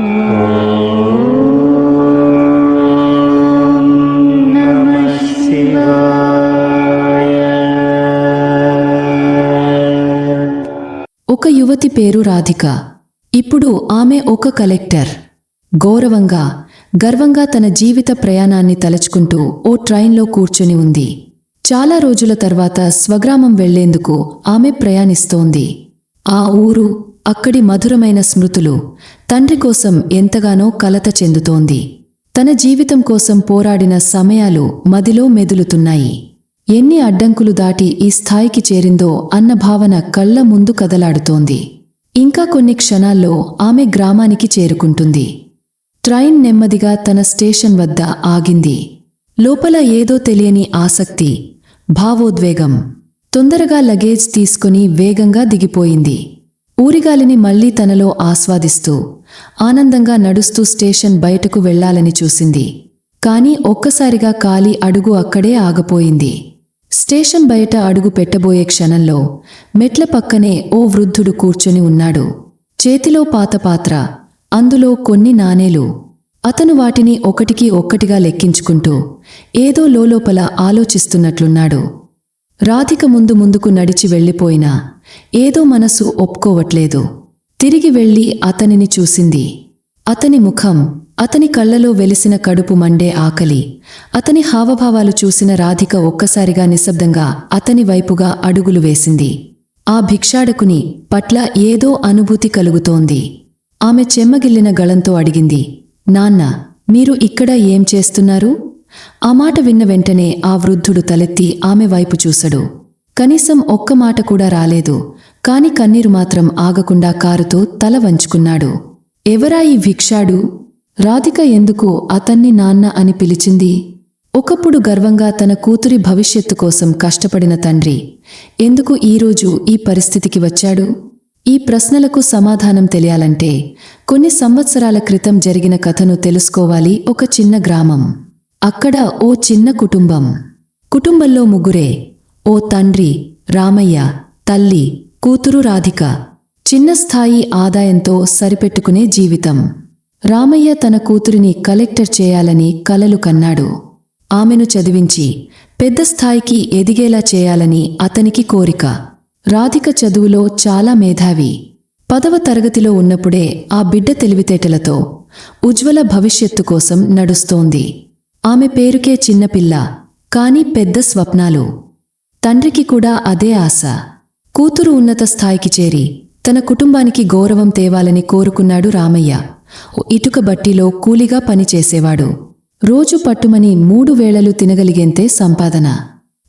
ఒక యువతి పేరు రాధిక. ఇప్పుడు ఆమె ఒక కలెక్టర్. గౌరవంగా గర్వంగా తన జీవిత ప్రయాణాన్ని తలుచుకుంటూ ఓ ట్రైన్లో కూర్చుని ఉంది. చాలా రోజుల తర్వాత స్వగ్రామం వెళ్ళేందుకు ఆమె ప్రయాణిస్తోంది. ఆ ఊరు అక్కడి మధురమైన స్మృతులు తండ్రి కోసం ఎంతగానో కలత చెందుతోంది. తన జీవితం కోసం పోరాడిన సమయాలు మదిలో మెదులుతున్నాయి. ఎన్ని అడ్డంకులు దాటి ఈ స్థాయికి చేరిందో అన్న భావన కళ్ళ ముందు కదలాడుతోంది. ఇంకా కొన్ని క్షణాల్లో ఆమె గ్రామానికి చేరుకుంటుంది. ట్రైన్ నెమ్మదిగా తన స్టేషన్ వద్ద ఆగింది. లోపల ఏదో తెలియని ఆసక్తి భావోద్వేగం తొందరగా లగేజ్ తీసుకుని వేగంగా దిగిపోయింది. ఊరిగాలిని మళ్ళీ తనలో ఆస్వాదిస్తూ ఆనందంగా నడుస్తూ స్టేషన్ బయటకు వెళ్ళాలని చూసింది. కాని ఒక్కసారిగా కాలి అడుగు అక్కడే ఆగపోయింది. స్టేషన్ బయట అడుగు పెట్టబోయే క్షణంలో మెట్ల పక్కనే ఓ వృద్ధుడు కూర్చొని ఉన్నాడు. చేతిలో పాత పాత్ర అందులో కొన్ని నాణేలు. అతను వాటిని ఒకటికి ఒక్కటిగా లెక్కించుకుంటూ ఏదో లోలోపల ఆలోచిస్తున్నట్లున్నాడు. రాధిక ముందు ముందుకు నడిచి వెళ్ళిపోయినా ఏదో మనసు ఒప్పుకోవట్లేదు. తిరిగి వెళ్ళి అతనిని చూసింది. అతని ముఖం అతని కళ్ళలో వెలిసిన కడుపు మండే ఆకలి. అతని హావభావాలు చూసిన రాధిక ఒక్కసారిగా నిశ్శబ్దంగా అతని వైపుగా అడుగులు వేసింది. ఆ భిక్షాడకుని పట్ల ఏదో అనుభూతి కలుగుతోంది. ఆమె చెమ్మగిల్లిన గళంతో అడిగింది నాన్న మీరు ఇక్కడ ఏం చేస్తున్నారు? ఆ మాట విన్న వెంటనే ఆ వృద్ధుడు తలెత్తి ఆమె వైపు చూసడు కనీసం ఒక్క మాట కూడా రాలేదు. కాని కన్నీరు మాత్రం ఆగకుండా కారుతో తల వంచుకున్నాడు. ఎవరా ఈ భిక్షాడు? రాధిక ఎందుకు అతన్ని నాన్న అని పిలిచింది? ఒకప్పుడు గర్వంగా తన కూతురి భవిష్యత్తు కోసం కష్టపడిన తండ్రి. ఎందుకు ఈరోజు ఈ పరిస్థితికి వచ్చాడు? ఈ ప్రశ్నలకు సమాధానం తెలియాలంటే కొన్ని సంవత్సరాల క్రితం జరిగిన కథను తెలుసుకోవాలి ఒక చిన్న గ్రామం. అక్కడ ఓ చిన్న కుటుంబం. కుటుంబంలో ముగ్గురే ఓ తండ్రి రామయ్య తల్లి కూతురు రాధిక. చిన్న స్థాయి ఆదాయంతో సరిపెట్టుకునే జీవితం. రామయ్య తన కూతురిని కలెక్టర్ చేయాలని కలలు కన్నాడు. ఆమెను చదివించి పెద్ద స్థాయికి ఎదిగేలా చేయాలని అతనికి కోరిక. రాధిక చదువులో చాలా మేధావి. పదవ తరగతిలో ఉన్నప్పుడే ఆ బిడ్డ తెలివితేటలతో ఉజ్వల భవిష్యత్తు కోసం నడుస్తోంది. ఆమె పేరుకే చిన్నపిల్ల కాని పెద్ద స్వప్నాలు. తండ్రికి కూడా అదే ఆశ. కూతురు ఉన్నత స్థాయికి చేరి తన కుటుంబానికి గౌరవం తేవాలని కోరుకున్నాడు రామయ్య. ఓ ఇటుక బట్టిలో కూలిగా పనిచేసేవాడు. రోజు పట్టుమని మూడు వేళలు తినగలిగేంతే సంపాదన.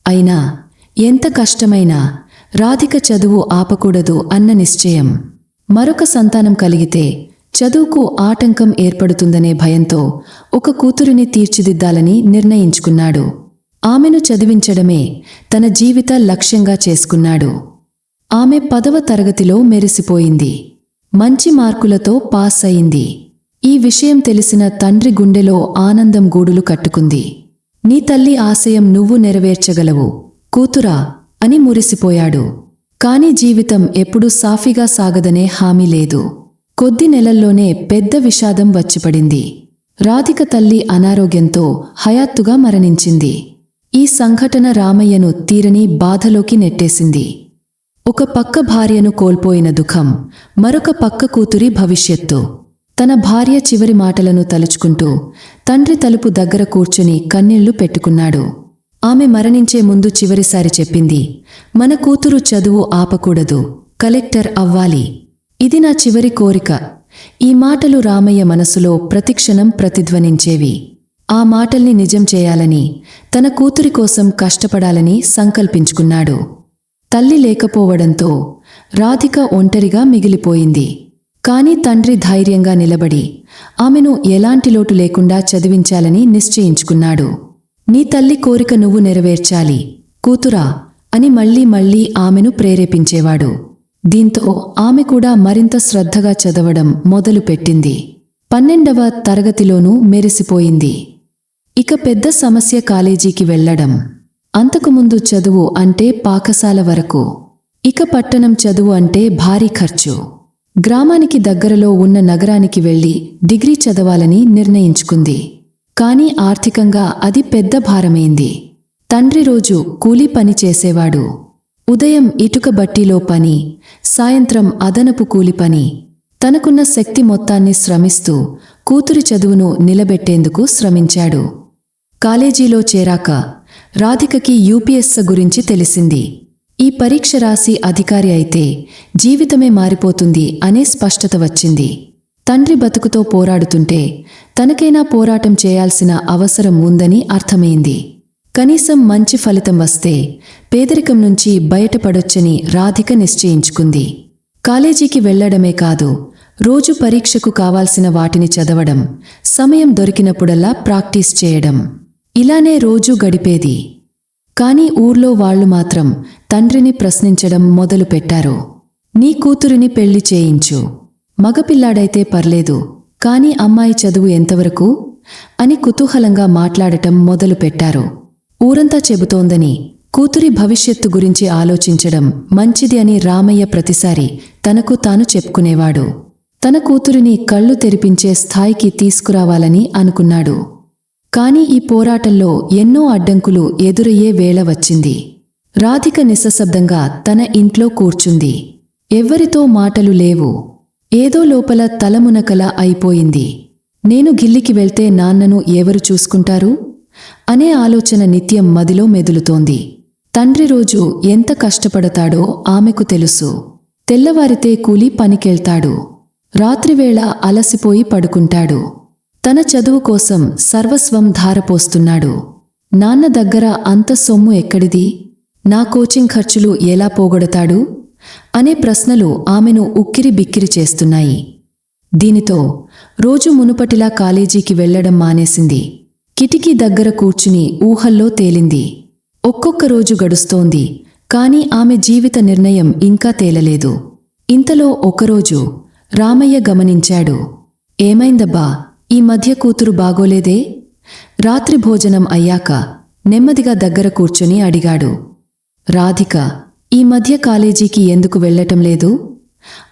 అయినా ఎంత కష్టమైనా రాధిక చదువు ఆపకూడదు అన్న నిశ్చయం. మరొక సంతానం కలిగితే చదువుకు ఆటంకం ఏర్పడుతుందనే భయంతో ఒక కూతురిని తీర్చిదిద్దాలని నిర్ణయించుకున్నాడు. ఆమెను చదివించడమే తన జీవిత లక్ష్యంగా చేసుకున్నాడు. ఆమె పదవ తరగతిలో మెరిసిపోయింది. మంచి మార్కులతో పాస్ అయింది ఈ విషయం తెలిసిన తండ్రి గుండెలో ఆనందం గూడులు కట్టుకుంది. నీ తల్లి ఆశయం నువ్వు నెరవేర్చగలవు కూతురా అని మురిసిపోయాడు. కాని జీవితం ఎప్పుడూ సాఫీగా సాగదనే హామీ లేదు. కొద్ది నెలల్లోనే పెద్ద విషాదం వచ్చిపడింది. రాధిక తల్లి అనారోగ్యంతో హయాత్తుగా మరణించింది. ఈ సంఘటన రామయ్యను తీరని బాధలోకి నెట్టేసింది. ఒక పక్క భార్యను కోల్పోయిన దుఃఖం మరొక పక్క కూతురి భవిష్యత్తు. తన భార్య చివరి మాటలను తలుచుకుంటూ తండ్రి తలుపు దగ్గర కూర్చుని కన్నీళ్ళు పెట్టుకున్నాడు. ఆమె మరణించే ముందు చివరిసారి చెప్పింది మన కూతురు చదువు ఆపకూడదు కలెక్టర్ అవ్వాలి. ఇది నా చివరి కోరిక. ఈ మాటలు రామయ్య మనసులో ప్రతిక్షణం ప్రతిధ్వనించేవి. ఆ మాటల్ని నిజం చేయాలని తన కూతురి కోసం కష్టపడాలని సంకల్పించుకున్నాడు. తల్లి లేకపోవడంతో రాధిక ఒంటరిగా మిగిలిపోయింది. కాని తండ్రి ధైర్యంగా నిలబడి ఆమెను ఎలాంటి లోటు లేకుండా చదివించాలని నిశ్చయించుకున్నాడు. నీ తల్లి కోరిక నువ్వు నెరవేర్చాలి కూతురా అని మళ్ళీ మళ్ళీ ఆమెను ప్రేరేపించేవాడు. దీంతో ఆమె కూడా మరింత శ్రద్ధగా చదవడం మొదలుపెట్టింది. పన్నెండవ తరగతిలోనూ మెరిసిపోయింది. ఇక పెద్ద సమస్య కాలేజీకి వెళ్ళడం అంతకుముందు చదువు అంటే పాకశాల వరకు. ఇక పట్టణం చదువు అంటే భారీ ఖర్చు. గ్రామానికి దగ్గరలో ఉన్న నగరానికి వెళ్ళి డిగ్రీ చదవాలని నిర్ణయించుకుంది. కాని ఆర్థికంగా అది పెద్ద భారమైంది. తండ్రి రోజు కూలీ పని చేసేవాడు. ఉదయం ఇటుక బట్టీలో పని సాయంత్రం అదనపు కూలి పని. తనకున్న శక్తి మొత్తాన్ని శ్రమిస్తూ కూతురి చదువును నిలబెట్టేందుకు శ్రమించాడు. కాలేజీలో చేరాక రాధికకి యూపీఎస్స గురించి తెలిసింది. ఈ పరీక్ష రాసి అధికారి అయితే జీవితమే మారిపోతుంది అనే స్పష్టత వచ్చింది. తండ్రి బతుకుతో పోరాడుతుంటే తనకైనా పోరాటం చేయాల్సిన అవసరం ఉందని అర్థమైంది. కనీసం మంచి ఫలితం వస్తే పేదరికం నుంచి బయటపడొచ్చని రాధిక నిశ్చయించుకుంది. కాలేజీకి వెళ్ళడమే కాదు రోజు పరీక్షకు కావాల్సిన వాటిని చదవడం సమయం దొరికినప్పుడల్లా ప్రాక్టీస్ చేయడం. ఇలానే రోజూ గడిపేది. కాని ఊర్లో వాళ్ళు మాత్రం తండ్రిని ప్రశ్నించడం మొదలుపెట్టారు నీ కూతురిని పెళ్ళి చేయించు. మగపిల్లాడైతే పర్లేదు కాని అమ్మాయి చదువు ఎంతవరకు? అని కుతూహలంగా మాట్లాడటం మొదలుపెట్టారు. ఊరంతా చెబుతోందని కూతురి భవిష్యత్తు గురించి ఆలోచించడం మంచిది అని రామయ్య ప్రతిసారి తనకు తాను చెప్పుకునేవాడు. తన కూతురిని కళ్ళు తెరిపించే స్థాయికి తీసుకురావాలని అనుకున్నాడు. కాని ఈ పోరాటంలో ఎన్నో అడ్డంకులు ఎదురయ్యే వేళ వచ్చింది. రాధిక నిశ్శబ్దంగా తన ఇంట్లో కూర్చుంది. ఎవ్వరితో మాటలు లేవు. ఏదో లోపల తలమునకల అయిపోయింది. నేను గిల్లికి వెళ్తే నాన్నను ఎవరు చూసుకుంటారు? అనే ఆలోచన నిత్యం మదిలో మెదులుతోంది. తండ్రి రోజు ఎంత కష్టపడతాడో ఆమెకు తెలుసు. తెల్లవారితే కూలి పనికెళ్తాడు. రాత్రివేళ అలసిపోయి పడుకుంటాడు. తన చదువు కోసం సర్వస్వం ధారపోస్తున్నాడు. నాన్న దగ్గర అంత సొమ్ము ఎక్కడిది? నా కోచింగ్ ఖర్చులు ఎలా పోగొడతాడు? అనే ప్రశ్నలు ఆమెను ఉక్కిరి బిక్కిరి చేస్తున్నాయి. దీనితో రోజు మునుపటిలా కాలేజీకి వెళ్ళడం మానేసింది. కిటికీ దగ్గర కూర్చుని ఊహల్లో తేలింది. ఒక్కొక్క రోజు గడుస్తోంది కాని ఆమె జీవిత నిర్ణయం ఇంకా తేలలేదు. ఇంతలో ఒకరోజు రామయ్య గమనించాడు. ఏమైందబ్బా ఈ మధ్య కూతురు బాగోలేదే? రాత్రి భోజనం అయ్యాక నెమ్మదిగా దగ్గర కూర్చుని అడిగాడు. రాధిక ఈ మధ్య కాలేజీకి ఎందుకు వెళ్ళటం లేదు?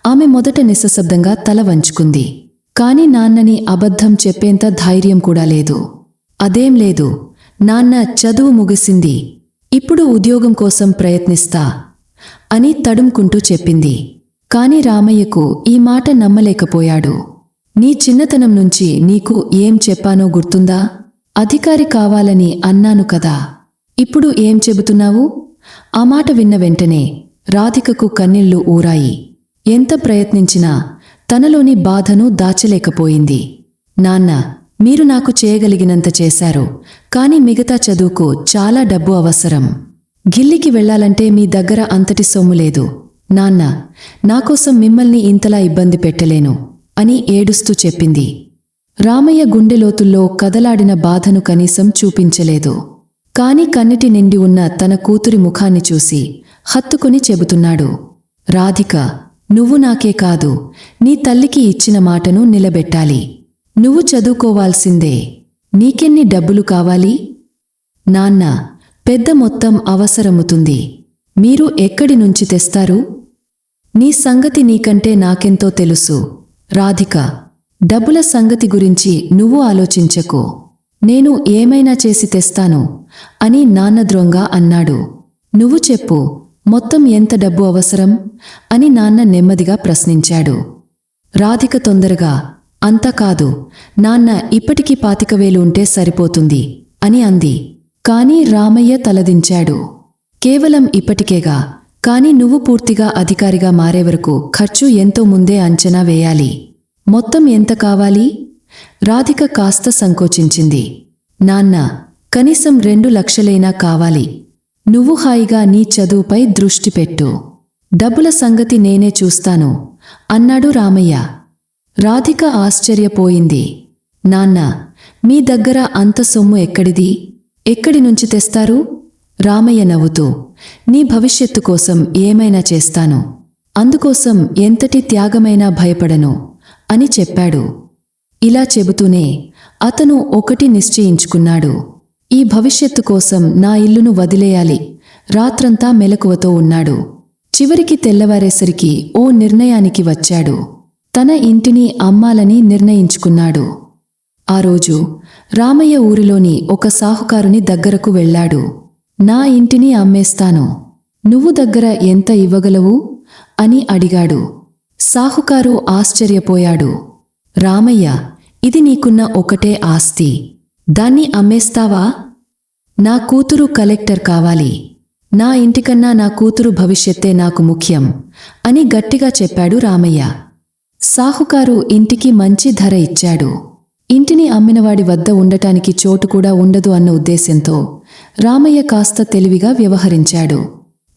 ఆమె మొదట నిస్సశబ్దంగా తల వంచుకుంది. కాని నాన్నని అబద్ధం చెప్పేంత ధైర్యం కూడా లేదు. అదేం లేదు. నాన్న చదువు ముగిసింది. ఇప్పుడు ఉద్యోగం కోసం ప్రయత్నిస్తా అని తడుముకుంటూ చెప్పింది. కాని రామయ్యకు ఈ మాట నమ్మలేకపోయాడు. నీ చిన్నతనం నుంచి నీకు ఏం చెప్పానో గుర్తుందా? అధికారి కావాలని అన్నాను కదా. ఇప్పుడు ఏం చెబుతున్నావు? ఆ మాట విన్న వెంటనే రాధికకు కన్నీళ్ళు ఊరాయి. ఎంత ప్రయత్నించినా తనలోని బాధను దాచలేకపోయింది. నాన్న మీరు నాకు చేయగలిగినంత చేశారు. కాని మిగతా చదువుకు చాలా డబ్బు అవసరం. గిల్లికి వెళ్ళాలంటే మీ దగ్గర అంతటి సొమ్ము లేదు. నాన్న నాకోసం మిమ్మల్ని ఇంతలా ఇబ్బంది పెట్టలేను అని ఏడుస్తూ చెప్పింది. రామయ్య గుండెలోతుల్లో కదలాడిన బాధను కనీసం చూపించలేదు. కాని కన్నిటి నిండి ఉన్న తన కూతురి ముఖాన్ని చూసి హత్తుకుని చెబుతున్నాడు. రాధిక నువ్వు నాకే కాదు నీ తల్లికి ఇచ్చిన మాటను నిలబెట్టాలి. నువ్వు చదువుకోవాల్సిందే. నీకెన్ని డబ్బులు కావాలి? నాన్న పెద్ద మొత్తం అవసరముతుంది. మీరు ఎక్కడి నుంచి తెస్తారు? నీ సంగతి నీకంటే నాకెంతో తెలుసు. రాధిక డబ్బుల సంగతి గురించి నువ్వు ఆలోచించకు. నేను ఏమైనా చేసి తెస్తాను అని నాన్న ద్రోంగా అన్నాడు. నువ్వు చెప్పు మొత్తం ఎంత డబ్బు అవసరం? అని నాన్న నెమ్మదిగా ప్రశ్నించాడు. రాధిక తొందరగా అంతకాదు నాన్న ఇప్పటికీ పాతికవేలు ఉంటే సరిపోతుంది అని అంది. కాని రామయ్య తలదించాడు. కేవలం ఇప్పటికేగా కాని నువ్వు పూర్తిగా అధికారిగా మారే వరకు ఖర్చు ఎంతో ముందే అంచనా వేయాలి. మొత్తం ఎంత కావాలి? రాధిక కాస్త సంకోచించింది. నాన్న కనీసం రెండు లక్షలైనా కావాలి. నువ్వు హాయిగా నీ చదువుపై దృష్టి పెట్టు. డబ్బుల సంగతి నేనే చూస్తాను అన్నాడు రామయ్య. రాధిక ఆశ్చర్యపోయింది. నాన్న మీ దగ్గర అంత సొమ్ము ఎక్కడిది? ఎక్కడి నుంచి తెస్తారు? రామయ్య నవ్వుతూ నీ భవిష్యత్తు కోసం ఏమైనా చేస్తాను. అందుకోసం ఎంతటి త్యాగమైనా భయపడను అని చెప్పాడు. ఇలా చెబుతూనే అతను ఒకటి నిశ్చయించుకున్నాడు. ఈ భవిష్యత్తు కోసం నా ఇల్లును వదిలేయాలి రాత్రంతా మెలకువతో ఉన్నాడు. చివరికి తెల్లవారేసరికి ఓ నిర్ణయానికి వచ్చాడు. తన ఇంటిని అమ్మాలని నిర్ణయించుకున్నాడు. ఆ రోజు రామయ్య ఊరిలోని ఒక సాహుకారుని దగ్గరకు వెళ్ళాడు. నా ఇంటిని అమ్మేస్తాను. నువ్వు దగ్గర ఎంత ఇవ్వగలవు? అని అడిగాడు. సాహుకారు ఆశ్చర్యపోయాడు. రామయ్య ఇది నీకున్న ఒకటే ఆస్తి. దాన్ని అమ్మేస్తావా? నా కూతురు కలెక్టర్ కావాలి. నా ఇంటికన్నా నా కూతురు భవిష్యత్తే నాకు ముఖ్యం అని గట్టిగా చెప్పాడు రామయ్య. సాహుకారు ఇంటికి మంచి ధర ఇచ్చాడు. ఇంటిని అమ్మినవాడి వద్ద ఉండటానికి చోటు కూడా ఉండదు అన్న ఉద్దేశంతో రామయ్య కాస్త తెలివిగా వ్యవహరించాడు.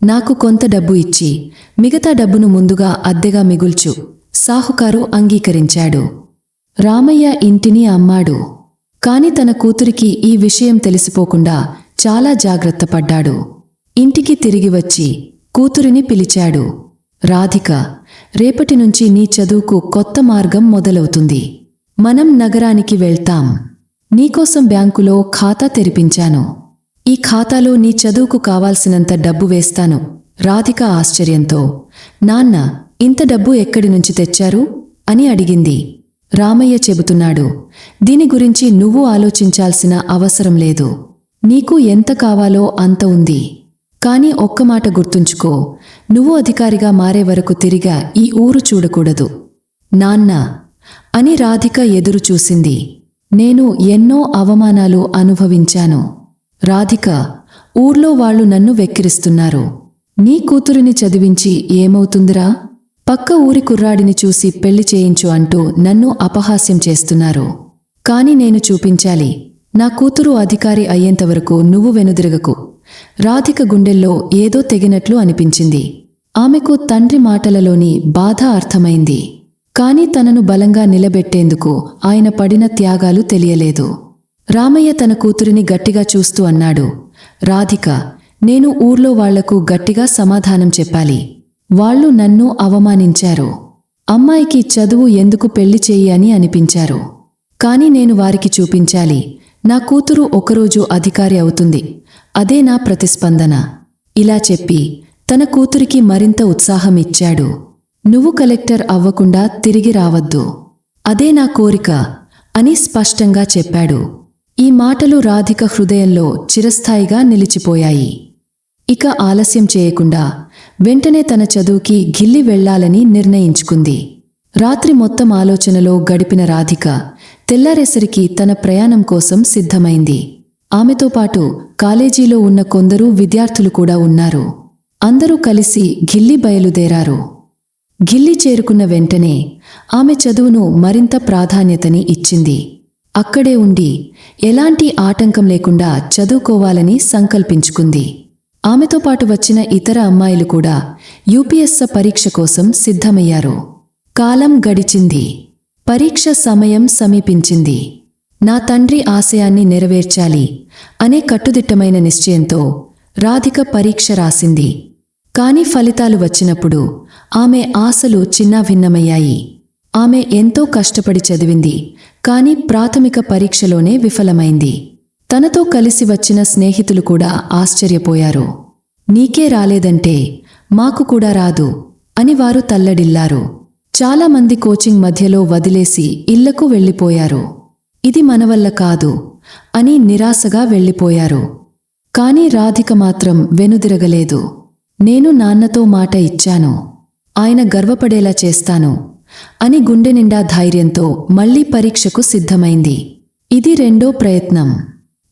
నాకు కొంత డబ్బు ఇచ్చి మిగతా డబ్బును ముందుగా అద్దెగా మిగుల్చు సాహుకారు అంగీకరించాడు. రామయ్య ఇంటిని అమ్మాడు. కాని తన కూతురికి ఈ విషయం తెలిసిపోకుండా చాలా జాగ్రత్త పడ్డాడు. ఇంటికి తిరిగి వచ్చి కూతురిని పిలిచాడు. రాధిక రేపటి నుంచి నీ చదువుకు కొత్త మార్గం మొదలవుతుంది. మనం నగరానికి వెళ్తాం. నీకోసం బ్యాంకులో ఖాతా తెరిపించాను. ఈ ఖాతాలో నీ చదువుకు కావాల్సినంత డబ్బు వేస్తాను. రాధిక ఆశ్చర్యంతో నాన్న ఇంత డబ్బు ఎక్కడి నుంచి తెచ్చారు? అని అడిగింది. రామయ్య చెబుతున్నాడు దీని గురించి నువ్వు ఆలోచించాల్సిన అవసరం లేదు. నీకు ఎంత కావాలో అంత ఉంది. కానీ ఒక్క మాట గుర్తుంచుకో. నువ్వు అధికారిగా మారే వరకు తిరిగా ఈ ఊరు చూడకూడదు. నాన్న అని రాధిక ఎదురు చూసింది. నేను ఎన్నో అవమానాలు అనుభవించాను. రాధిక ఊర్లో వాళ్ళు నన్ను వెక్కిరిస్తున్నారు. నీ కూతురిని చదివించి ఏమవుతుందిరా? పక్క ఊరి కుర్రాడిని చూసి పెళ్ళి చేయించు అంటూ నన్ను అపహాస్యం చేస్తున్నారు. కాని నేను చూపించాలి. నా కూతురు అధికారి అయ్యేంతవరకు నువ్వు వెనుదిరగకు. రాధిక గుండెల్లో ఏదో తెగినట్లు అనిపించింది. ఆమెకు తండ్రి మాటలలోని బాధ అర్థమైంది. కాని తనను బలంగా నిలబెట్టేందుకు ఆయన పడిన త్యాగాలు తెలియలేదు. రామయ్య తన కూతురిని గట్టిగా చూస్తూ అన్నాడు. రాధిక నేను ఊర్లో వాళ్ళకు గట్టిగా సమాధానం చెప్పాలి. వాళ్ళు నన్ను అవమానించారు. అమ్మాయికి చదువు ఎందుకు పెళ్ళి చెయ్యి అని అనిపించారు. కాని నేను వారికి చూపించాలి. నా కూతురు ఒకరోజు అధికారి అవుతుంది. అదే నా ప్రతిస్పందన. ఇలా చెప్పి తన కూతురికి మరింత ఉత్సాహం ఇచ్చాడు నువ్వు కలెక్టర్ అవ్వకుండా తిరిగి రావద్దు. అదే నా కోరిక అని స్పష్టంగా చెప్పాడు. ఈ మాటలు రాధిక హృదయంలో చిరస్థాయిగా నిలిచిపోయాయి. ఇక ఆలస్యం చేయకుండా వెంటనే తన చదువుకి గిల్లి వెళ్ళాలని నిర్ణయించుకుంది. రాత్రి మొత్తం ఆలోచనలో గడిపిన రాధిక తెల్లారేసరికి తన ప్రయాణం కోసం సిద్ధమైంది. ఆమెతో పాటు కాలేజీలో ఉన్న కొందరు విద్యార్థులు కూడా ఉన్నారు. అందరూ కలిసి గిల్లి బయలుదేరారు. గిల్లి చేరుకున్న వెంటనే ఆమె చదువును మరింత ప్రాధాన్యతని ఇచ్చింది. అక్కడే ఉండి ఎలాంటి ఆటంకం లేకుండా చదువుకోవాలని సంకల్పించుకుంది. ఆమెతో పాటు వచ్చిన ఇతర అమ్మాయిలు కూడా యూపీఎస్స పరీక్ష కోసం సిద్ధమయ్యారు. కాలం గడిచింది. పరీక్ష సమయం సమీపించింది. నా తండ్రి ఆశయాన్ని నెరవేర్చాలి అనే కట్టుదిట్టమైన నిశ్చయంతో రాధిక పరీక్ష రాసింది. కాని ఫలితాలు వచ్చినప్పుడు ఆమె ఆశలు చిన్నాభిన్నమయ్యాయి. ఆమె ఎంతో కష్టపడి చదివింది కాని ప్రాథమిక పరీక్షలోనే విఫలమైంది. తనతో కలిసి వచ్చిన స్నేహితులు కూడా ఆశ్చర్యపోయారు. నీకే రాలేదంటే మాకు కూడా రాదు అని వారు తల్లడిల్లారు. చాలామంది కోచింగ్ మధ్యలో వదిలేసి ఇళ్ళకు వెళ్ళిపోయారు. ఇది మనవల్ల కాదు అని నిరాశగా వెళ్ళిపోయారు. కాని రాధిక మాత్రం వెనుదిరగలేదు. నేను నాన్నతో మాట ఇచ్చాను. ఆయన గర్వపడేలా చేస్తాను అని గుండె నిండా ధైర్యంతో మళ్ళీ పరీక్షకు సిద్ధమైంది. ఇది రెండో ప్రయత్నం.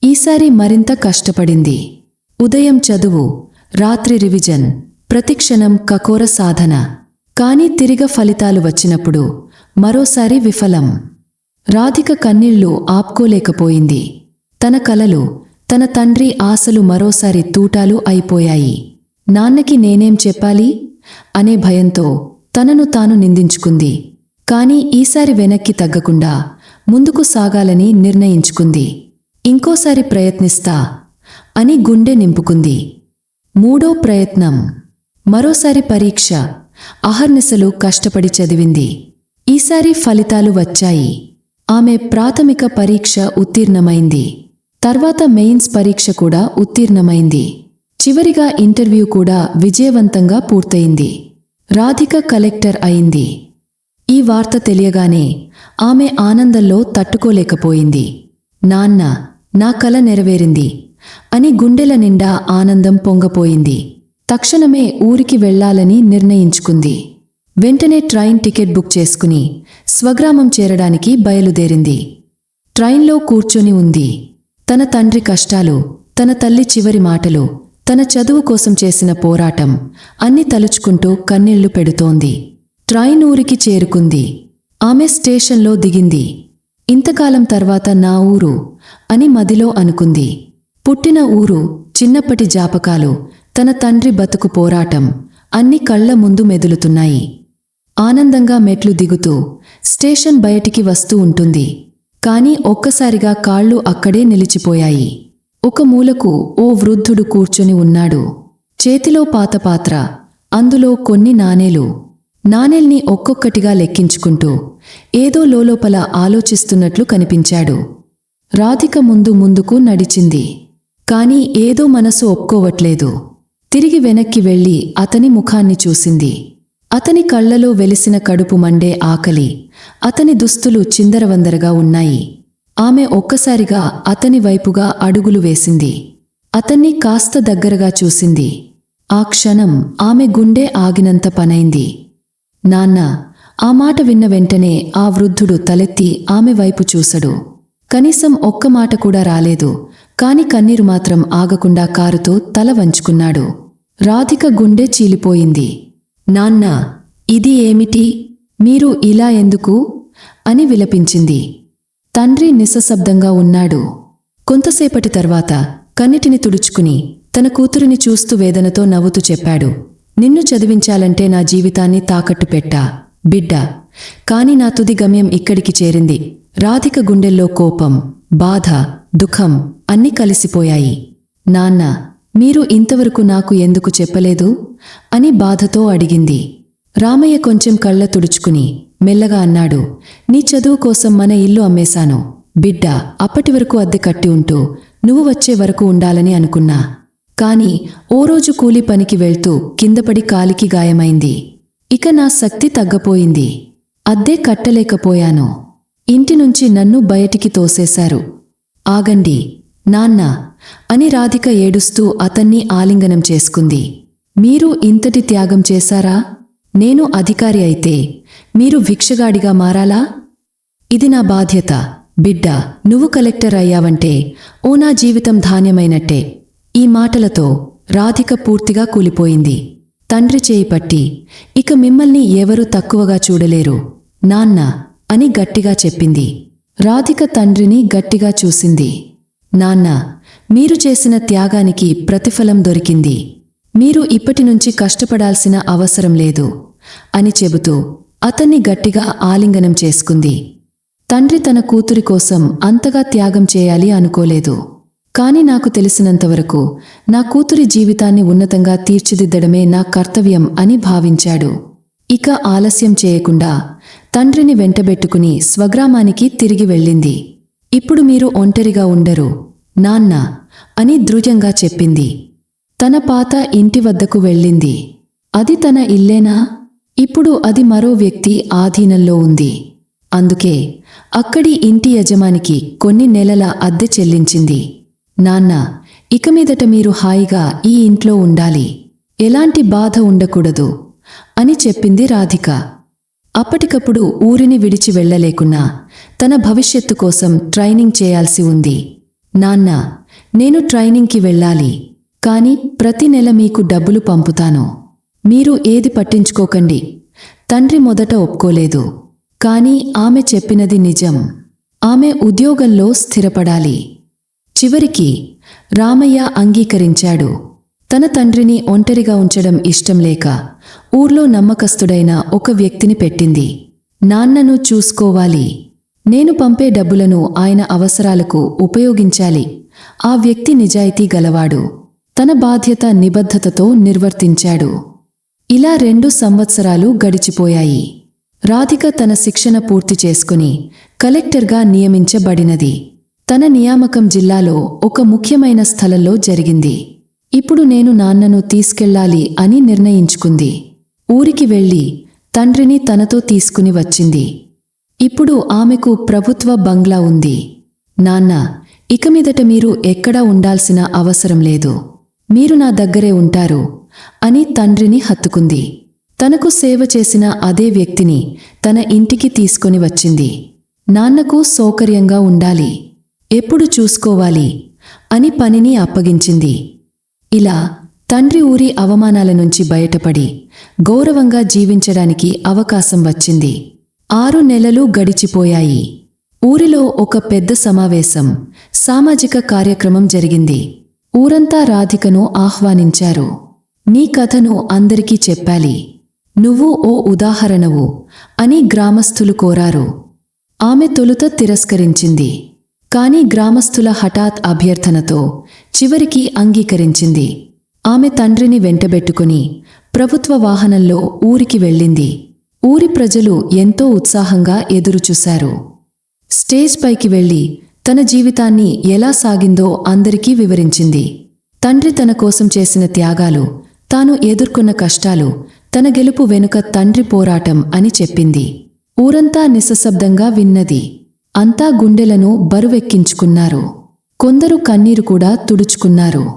ఈసారి మరింత కష్టపడింది. ఉదయం చదువు రాత్రి రివిజన్ ప్రతిక్షణం కకోర సాధన. కాని తిరిగ ఫలితాలు వచ్చినప్పుడు మరోసారి విఫలం. రాధిక కన్నీళ్ళు ఆపుకోలేకపోయింది. తన కలలు తన తండ్రి ఆశలు మరోసారి తూటాలు అయిపోయాయి. నాన్నకి నేనేం చెప్పాలి? అనే భయంతో తనను తాను నిందించుకుంది. కాని ఈసారి వెనక్కి తగ్గకుండా ముందుకు సాగాలని నిర్ణయించుకుంది. ఇంకోసారి ప్రయత్నిస్తా అని గుండె నింపుకుంది. మూడో ప్రయత్నం. మరోసారి పరీక్ష. అహర్నిశలు కష్టపడి చదివింది. ఈసారి ఫలితాలు వచ్చాయి. ఆమె ప్రాథమిక పరీక్ష ఉత్తీర్ణమైంది. తర్వాత మెయిన్స్ పరీక్ష కూడా ఉత్తీర్ణమైంది. చివరిగా ఇంటర్వ్యూ కూడా విజయవంతంగా పూర్తయింది. రాధిక కలెక్టర్ అయింది. ఈ వార్త తెలియగానే ఆమె ఆనందంలో తట్టుకోలేకపోయింది. నాన్న నా కల నెరవేరింది అని గుండెల నిండా ఆనందం పొంగపోయింది. తక్షణమే ఊరికి వెళ్ళాలని నిర్ణయించుకుంది. వెంటనే ట్రైన్ టికెట్ బుక్ చేసుకుని స్వగ్రామం చేరడానికి బయలుదేరింది. ట్రైన్లో కూర్చొని ఉంది. తన తండ్రి కష్టాలు తన తల్లి చివరి మాటలు తన చదువు కోసం చేసిన పోరాటం అన్ని తలుచుకుంటూ కన్నీళ్ళు పెడుతోంది. ట్రైన్ ఊరికి చేరుకుంది. ఆమె స్టేషన్లో దిగింది. ఇంతకాలం తర్వాత నా ఊరు అని మదిలో అనుకుంది. పుట్టిన ఊరు చిన్నప్పటి జాపకాలు తన తండ్రి బతుకు పోరాటం అన్ని కళ్ళ ముందు మెదులుతున్నాయి. ఆనందంగా మెట్లు దిగుతూ స్టేషన్ బయటికి వస్తూ ఉంటుంది. కాని ఒక్కసారిగా కాళ్ళు అక్కడే నిలిచిపోయాయి. ఒక మూలకు ఓ వృద్ధుడు కూర్చొని ఉన్నాడు. చేతిలో పాత పాత్ర అందులో కొన్ని నాణేలు. నాణేల్ని ఒక్కొక్కటిగా లెక్కించుకుంటూ ఏదో లోలోపల ఆలోచిస్తున్నట్లు కనిపించాడు. రాధిక ముందు ముందుకు నడిచింది. కాని ఏదో మనసు ఒప్పుకోవట్లేదు. తిరిగి వెనక్కి వెళ్ళి అతని ముఖాన్ని చూసింది. అతని కళ్ళలో వెలిసిన కడుపు మండే ఆకలి అతని దుస్తులు చిందరవందరగా ఉన్నాయి. ఆమె ఒక్కసారిగా అతని వైపుగా అడుగులు వేసింది. అతన్ని కాస్త దగ్గరగా చూసింది. ఆ క్షణం ఆమె గుండె ఆగినంత పనైంది. నాన్న ఆ మాట విన్న వెంటనే ఆ వృద్ధుడు తలెత్తి ఆమె వైపు చూసడు కనీసం ఒక్క మాట కూడా రాలేదు. కాని కన్నీరు మాత్రం ఆగకుండా కారుతో తల వంచుకున్నాడు. రాధిక గుండె చీలిపోయింది. నాన్న ఇది ఏమిటి? మీరు ఇలా ఎందుకు? అని విలపించింది. తండ్రి నిస్సశబ్దంగా ఉన్నాడు. కొంతసేపటి తర్వాత కన్నిటిని తుడుచుకుని తన కూతురిని చూస్తూ వేదనతో నవ్వుతూ చెప్పాడు. నిన్ను చదివించాలంటే నా జీవితాన్ని తాకట్టు పెట్టా బిడ్డ. కాని నా తుది గమ్యం ఇక్కడికి చేరింది. రాధిక గుండెల్లో కోపం బాధ దుఃఖం అన్నీ కలిసిపోయాయి. నాన్న మీరు ఇంతవరకు నాకు ఎందుకు చెప్పలేదు? అని బాధతో అడిగింది. రామయ్య కొంచెం కళ్ళ తుడుచుకుని మెల్లగా అన్నాడు నీ చదువు కోసం మన ఇల్లు అమ్మేశాను. బిడ్డ అప్పటి వరకు అద్దె కట్టి ఉంటూ నువ్వు వచ్చే వరకు ఉండాలని అనుకున్నా. కాని ఓ రోజు కూలి పనికి వెళ్తూ కిందపడి కాలికి గాయమైంది. ఇక నా శక్తి తగ్గపోయింది. అద్దె కట్టలేకపోయాను. ఇంటి నుంచి నన్ను బయటికి తోసేశారు. ఆగండి. నాన్న అని రాధిక ఏడుస్తూ అతన్ని ఆలింగనం చేసుకుంది. మీరు ఇంతటి త్యాగం చేశారా? నేను అధికారి అయితే మీరు భిక్షగాడిగా మారాలా? ఇది నా బాధ్యత. బిడ్డ నువ్వు కలెక్టర్ అయ్యావంటే ఓ నా జీవితం ధాన్యమైనట్టే. ఈ మాటలతో రాధిక పూర్తిగా కూలిపోయింది. తండ్రి చేయి పట్టి ఇక మిమ్మల్ని ఎవరూ తక్కువగా చూడలేరు. నాన్న అని గట్టిగా చెప్పింది. రాధిక తండ్రిని గట్టిగా చూసింది. నాన్న మీరు చేసిన త్యాగానికి ప్రతిఫలం దొరికింది. మీరు ఇప్పటి నుంచి కష్టపడాల్సిన అవసరం లేదు అని చెబుతూ అతన్ని గట్టిగా ఆలింగనం చేసుకుంది. తండ్రి తన కూతురి కోసం అంతగా త్యాగం చేయాలి అనుకోలేదు. కాని నాకు తెలిసినంతవరకు నా కూతురి జీవితాన్ని ఉన్నతంగా తీర్చిదిద్దడమే నా కర్తవ్యం అని భావించాడు. ఇక ఆలస్యం చేయకుండా తండ్రిని వెంటబెట్టుకుని స్వగ్రామానికి తిరిగి వెళ్ళింది. ఇప్పుడు మీరు ఒంటరిగా ఉండరు. నాన్న అని ధృజంగా చెప్పింది. తన పాత ఇంటి వద్దకు వెళ్ళింది. అది తన ఇల్లేనా? ఇప్పుడు అది మరో వ్యక్తి ఆధీనంలో ఉంది. అందుకే అక్కడి ఇంటి యజమానికి కొన్ని నెలల అద్దె చెల్లించింది. నాన్న ఇక మీదట మీరు హాయిగా ఈ ఇంట్లో ఉండాలి. ఎలాంటి బాధ ఉండకూడదు అని చెప్పింది రాధిక. అప్పటికప్పుడు ఊరిని విడిచి వెళ్ళలేకున్నా తన భవిష్యత్తు కోసం ట్రైనింగ్ చేయాల్సి ఉంది. నాన్న నేను ట్రైనింగ్కి వెళ్ళాలి కాని ప్రతి నెల మీకు డబ్బులు పంపుతాను. మీరు ఏది పట్టించుకోకండి. తండ్రి మొదట ఒప్పుకోలేదు. కాని ఆమె చెప్పినది నిజం. ఆమె ఉద్యోగంలో స్థిరపడాలి. చివరికి రామయ్య అంగీకరించాడు. తన తండ్రిని ఒంటరిగా ఉంచడం ఇష్టం లేక ఊర్లో నమ్మకస్తుడైన ఒక వ్యక్తిని పెట్టింది. నాన్నను చూసుకోవాలి. నేను పంపే డబ్బులను ఆయన అవసరాలకు ఉపయోగించాలి. ఆ వ్యక్తి నిజాయితీ గలవాడు. తన బాధ్యత నిబద్ధతతో నిర్వర్తించాడు. ఇలా రెండు సంవత్సరాలు గడిచిపోయాయి. రాధిక తన శిక్షణ పూర్తి చేసుకుని కలెక్టర్గా నియమించబడినది. తన నియామకం జిల్లాలో ఒక ముఖ్యమైన స్థలంలో జరిగింది. ఇప్పుడు నేను నాన్నను తీసుకెళ్ళాలి అని నిర్ణయించుకుంది. ఊరికి వెళ్ళి తండ్రిని తనతో తీసుకుని వచ్చింది. ఇప్పుడు ఆమెకు ప్రభుత్వ బంగ్లా ఉంది. నాన్న ఇక మీదట మీరు ఎక్కడా ఉండాల్సిన అవసరం లేదు. మీరు నా దగ్గరే ఉంటారు అని తండ్రిని హత్తుకుంది. తనకు సేవ చేసిన అదే వ్యక్తిని తన ఇంటికి తీసుకొని వచ్చింది. నాన్నకు సౌకర్యంగా ఉండాలి. ఎప్పుడు చూసుకోవాలి అని పనిని అప్పగించింది. ఇలా తండ్రి ఊరి అవమానాల నుంచి బయటపడి గౌరవంగా జీవించడానికి అవకాశం వచ్చింది. ఆరు నెలలు గడిచిపోయాయి. ఊరిలో ఒక పెద్ద సమావేశం సామాజిక కార్యక్రమం జరిగింది. ఊరంతా రాధికను ఆహ్వానించారు. నీ కథను అందరికీ చెప్పాలి. నువ్వు ఓ ఉదాహరణవు అని గ్రామస్థులు కోరారు. ఆమె తొలుత తిరస్కరించింది. కాని గ్రామస్థుల హఠాత్ అభ్యర్థనతో చివరికి అంగీకరించింది. ఆమె తండ్రిని వెంటబెట్టుకుని ప్రభుత్వ వాహనంలో ఊరికి వెళ్ళింది. ఊరి ప్రజలు ఎంతో ఉత్సాహంగా ఎదురుచూశారు. స్టేజ్ పైకి వెళ్ళి తన జీవితాన్ని ఎలా సాగిందో అందరికీ వివరించింది. తండ్రి తన కోసం చేసిన త్యాగాలు తాను ఎదుర్కొన్న కష్టాలు తన గెలుపు వెనుక తండ్రి పోరాటం అని చెప్పింది. ఊరంతా నిశ్శబ్దంగా విన్నది. అంతా గుండెలను బరువెక్కించుకున్నారు. కొందరు కన్నీరు కూడా తుడుచుకున్నారు.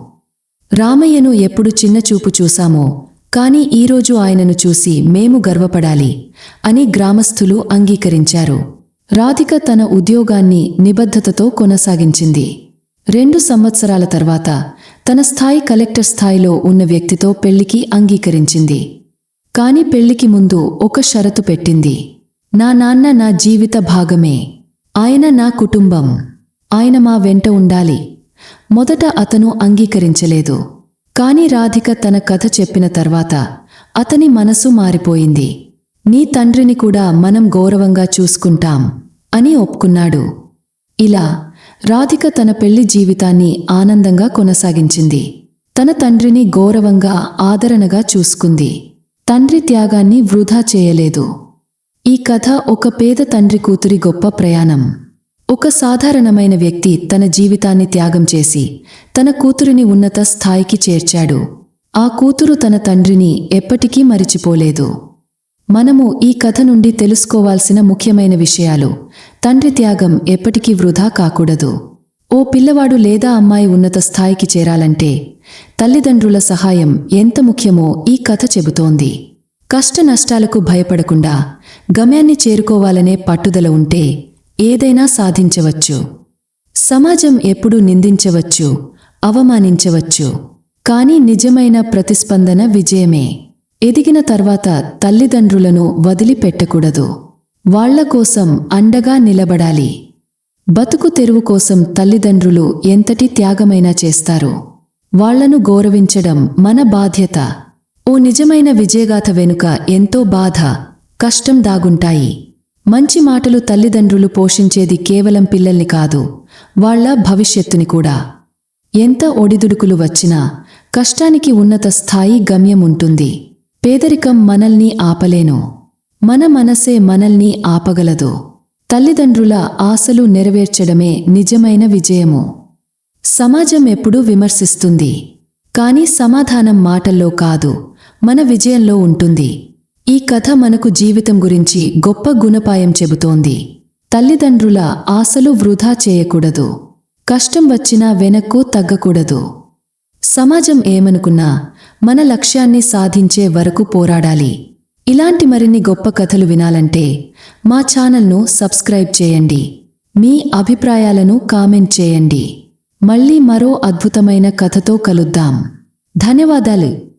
రామయ్యను ఎప్పుడు చిన్నచూపు చూశామో కాని ఈరోజు ఆయనను చూసి మేము గర్వపడాలి అని గ్రామస్థులు అంగీకరించారు. రాధిక తన ఉద్యోగాన్ని నిబద్ధతతో కొనసాగించింది. రెండు సంవత్సరాల తర్వాత తన స్థాయి కలెక్టర్ స్థాయిలో ఉన్న వ్యక్తితో పెళ్ళికి అంగీకరించింది. కాని పెళ్ళికి ముందు ఒక షరతు పెట్టింది. నా నాన్న నా జీవిత భాగమే. ఆయన నా కుటుంబం. ఆయన మా వెంట ఉండాలి. మొదట అతను అంగీకరించలేదు. కాని రాధిక తన కథ చెప్పిన తర్వాత అతని మనసు మారిపోయింది. నీ తండ్రిని కూడా మనం గౌరవంగా చూసుకుంటాం అని ఒప్పుకున్నాడు. ఇలా రాధిక తన పెళ్ళి జీవితాన్ని ఆనందంగా కొనసాగించింది. తన తండ్రిని గౌరవంగా ఆదరణగా చూసుకుంది. తండ్రి త్యాగాన్ని వృధా చేయలేదు. ఈ కథ ఒక పేద తండ్రి కూతురి గొప్ప ప్రయాణం. ఒక సాధారణమైన వ్యక్తి తన జీవితాన్ని త్యాగం చేసి తన కూతురిని ఉన్నత స్థాయికి చేర్చాడు. ఆ కూతురు తన తండ్రిని ఎప్పటికీ మరిచిపోలేదు. మనము ఈ కథ నుండి తెలుసుకోవాల్సిన ముఖ్యమైన విషయాలు తండ్రి త్యాగం ఎప్పటికీ వృధా కాకూడదు. ఓ పిల్లవాడు లేదా అమ్మాయి ఉన్నత స్థాయికి చేరాలంటే తల్లిదండ్రుల సహాయం ఎంత ముఖ్యమో ఈ కథ చెబుతోంది. కష్ట నష్టాలకు భయపడకుండా గమ్యాన్ని చేరుకోవాలనే పట్టుదల ఉంటే ఏదైనా సాధించవచ్చు. సమాజం ఎప్పుడూ నిందించవచ్చు అవమానించవచ్చు. కానీ నిజమైన ప్రతిస్పందన విజయమే. ఎదిగిన తర్వాత తల్లిదండ్రులను వదిలిపెట్టకూడదు. వాళ్ళ కోసం అండగా నిలబడాలి. బతుకు తెరువు కోసం తల్లిదండ్రులు ఎంతటి త్యాగమైనా చేస్తారు. వాళ్ళను గౌరవించడం మన బాధ్యత. ఓ నిజమైన విజయగాథ వెనుక ఎంతో బాధ కష్టం దాగుంటాయి. మంచి మాటలు తల్లిదండ్రులు పోషించేది కేవలం పిల్లల్ని కాదు వాళ్ళ భవిష్యత్తుని కూడా. ఎంత ఒడిదుడుకులు వచ్చినా కష్టానికి ఉన్నత స్థాయి గమ్యం ఉంటుంది. పేదరికం మనల్ని ఆపలేను. మన మనసే మనల్ని ఆపగలదు. తల్లిదండ్రుల ఆశలు నెరవేర్చడమే నిజమైన విజయము. సమాజం ఎప్పుడూ విమర్శిస్తుంది. కాని సమాధానం మాటల్లో కాదు. మన విజయంలో ఉంటుంది. ఈ కథ మనకు జీవితం గురించి గొప్ప గుణపాయం చెబుతోంది. తల్లిదండ్రుల ఆశలు వృధా చేయకూడదు. కష్టం వచ్చినా వెనక్కు తగ్గకూడదు. సమాజం ఏమనుకున్నా మన లక్ష్యాన్ని సాధించే వరకు పోరాడాలి. ఇలాంటి మరిన్ని గొప్ప కథలు వినాలంటే మా ఛానల్ను సబ్స్క్రైబ్ చేయండి. మీ అభిప్రాయాలను కామెంట్ చేయండి. మళ్ళీ మరో అద్భుతమైన కథతో కలుద్దాం. ధన్యవాదాలు.